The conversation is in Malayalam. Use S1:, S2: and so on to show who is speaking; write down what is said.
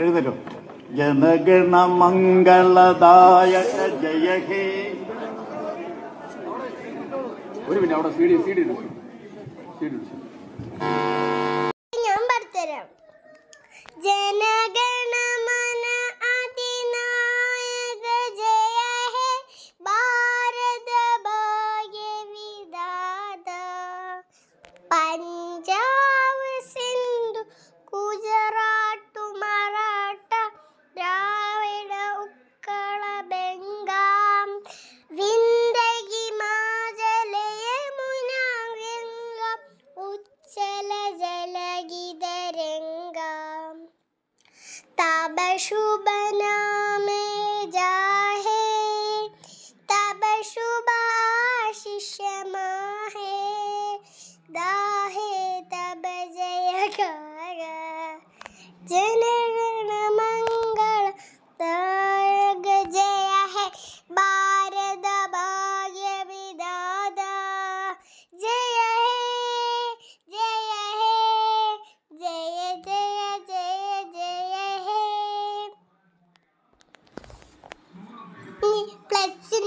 S1: എഴുന്നേറ്റോ. ജനഗണ മംഗളദായ ജയ ഹേ. ഒരു മിനിറ്റ് അവിടെ സീഡി സീഡി സീഡി
S2: ഞാൻ പറഞ്ഞുതരാം. ജനഗണമന तब शुभ नाम जाहे तब शुभ आशीष माहे दाहे तब जय कार। मंगल plastic.